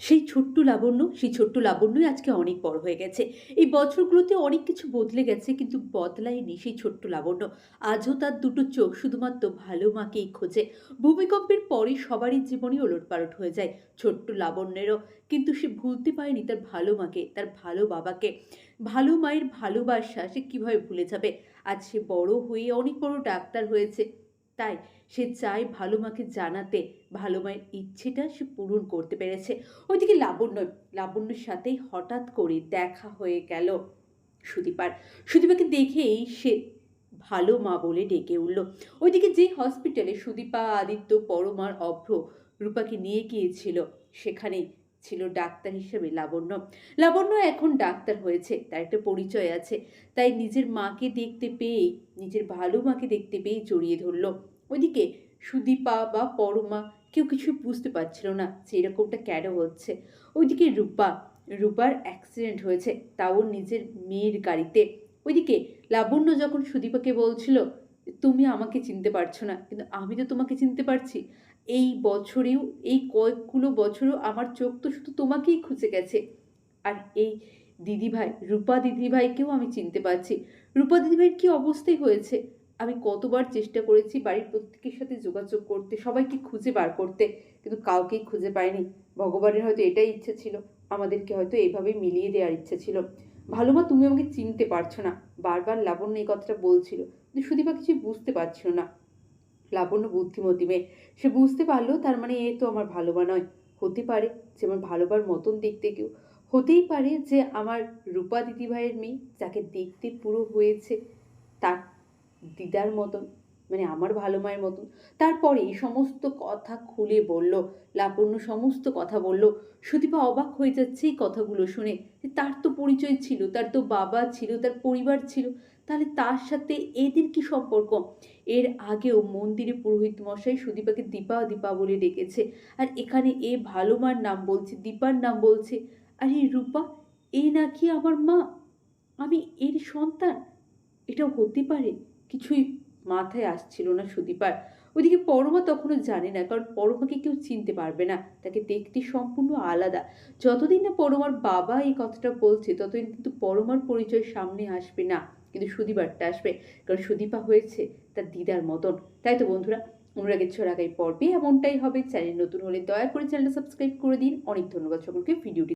সেই ছোট্ট লাবণ্য, সেই ছোট্ট লাবণ্যই আজকে অনেক বড় হয়ে গেছে। এই বছরগুলোতে অনেক কিছু বদলে গেছে, কিন্তু বদলায়নি সেই ছোট্ট লাবণ্য। আজও তার দুটো চোখ শুধুমাত্র ভালো মাকেই খোঁজে। ভূমিকম্পের পরে সবারই জীবনই ওলটপালট হয়ে যায় ছোট্ট লাবণ্যেরও। কিন্তু সে ভুলতে পারেনি তার ভালো মাকে, তার ভালো বাবাকে। ভালো মায়ের ভালোবাসা সে কীভাবে ভুলে যাবে? আজ সে বড় হয়ে অনেক বড় ডাক্তার হয়েছে। তাই সে চায় ভালো মাকে জানাতে, ভালো মায়ের ইচ্ছেটা সে পূরণ করতে পেরেছে। ওইদিকে লাবণ্য, লাবণ্যর সাথেই হঠাৎ করে দেখা হয়ে গেল সুদীপার। সুদীপাকে দেখেই সে ভালো মা বলে ডেকে উঠল। ওইদিকে যে হসপিটালে সুদীপা, আদিত্য, পরমার অভ্র রূপাকে নিয়ে গিয়েছিল, সেখানেই ছিল ডাক্তার হিসেবে লাবণ্য। লাবণ্য এখন ডাক্তার হয়েছে, তার একটা পরিচয় আছে। তাই নিজের মাকে দেখতে পেয়েই, নিজের ভালো মাকে দেখতে পেয়ে জড়িয়ে ধরলো। ওইদিকে সুদীপা বা পরমা কেউ কিছু বুঝতে পারছিল না যে এরকমটা কেন হচ্ছে। ওইদিকে রূপা, রূপার অ্যাক্সিডেন্ট হয়েছে, তাও নিজের মেয়ের গাড়িতে। ওইদিকে লাবণ্য যখন সুদীপাকে বলছিল, তুমি আমাকে চিনতে পারছ না, কিন্তু আমি তো তোমাকে চিনতে পারছি। এই বছরেও, এই কয়েকগুলো বছরও আমার চোখ তো শুধু তোমাকেই খুঁজে গেছে। আর এই দিদিভাই, রূপা দিদিভাইকেও আমি চিনতে পারছি। রূপা দিদিভাইয়ের কী অবস্থায় হয়েছে? আমি কতবার চেষ্টা করেছি বাড়ির প্রত্যেকের সাথে যোগাযোগ করতে, সবাইকে খুঁজে বার করতে, কিন্তু কাউকেই খুঁজে পাইনি। ভগবানের হয়তো এটাই ইচ্ছে ছিল, আমাদেরকে হয়তো এভাবে মিলিয়ে দেওয়ার ইচ্ছে ছিল। ভালো মা তুমি আমাকে চিনতে পারছ না। বারবার লাবণ্য এই কথাটা বলছিল, কিন্তু সুদীপা কিছু বুঝতে পারছিল না। লাবণ্য বুদ্ধিমতী মেয়ে, সে বুঝতে পারল তার মানে এ তো আমার ভালোবা নয়। হতে পারে যে আমার ভালোবার মতন দেখতে কেউ, হতেই পারে যে আমার রূপা দিদিভাইয়ের মেয়ে, যাকে দেখতে পুরো হয়েছে, তার দিদার মতন মানে আমার ভালো মায়ের মতন। তারপরে এই সমস্ত কথা খুলে বলল, লাবণ্য সমস্ত কথা বলল। সুদীপা অবাক হয়ে যাচ্ছে এই কথাগুলো শুনে। যে তার তো পরিচয় ছিল, তার তো বাবা ছিল, তার পরিবার ছিল। তাহলে তার সাথে এদের কি সম্পর্ক? এর আগেও মন্দিরে পুরোহিত মশাই সুদীপাকে দীপা দীপা বলে ডেকেছে। আর এখানে এ ভালো মার নাম বলছে, দীপার নাম বলছে। আর এই রূপা এই নাকি আমার মা? আমি এর সন্তান? এটা হতে পারে। কিছুই মাথায় আসছিল না সুদীপার। ওইদিকে পরমা তখনও জানে না, কারণ পরমাকে কেউ চিনতে পারবে না। তাকে দেখতে সম্পূর্ণ আলাদা। যতদিন না পরমার বাবা এই কথাটা বলছে, ততদিন কিন্তু পরমার পরিচয় সামনে আসবে না, কিন্তু সুদীপারটা আসবে। কারণ সুদীপা হয়েছে তার দিদার মতন। তাই তো বন্ধুরা, অনুরাগের ছড়াগাই পর্বে এমনটাই হবে। চ্যানেল নতুন হলে দয়া করে চ্যানেলটা সাবস্ক্রাইব করে দিন। অনেক ধন্যবাদ সকলকে। ভিডিওটি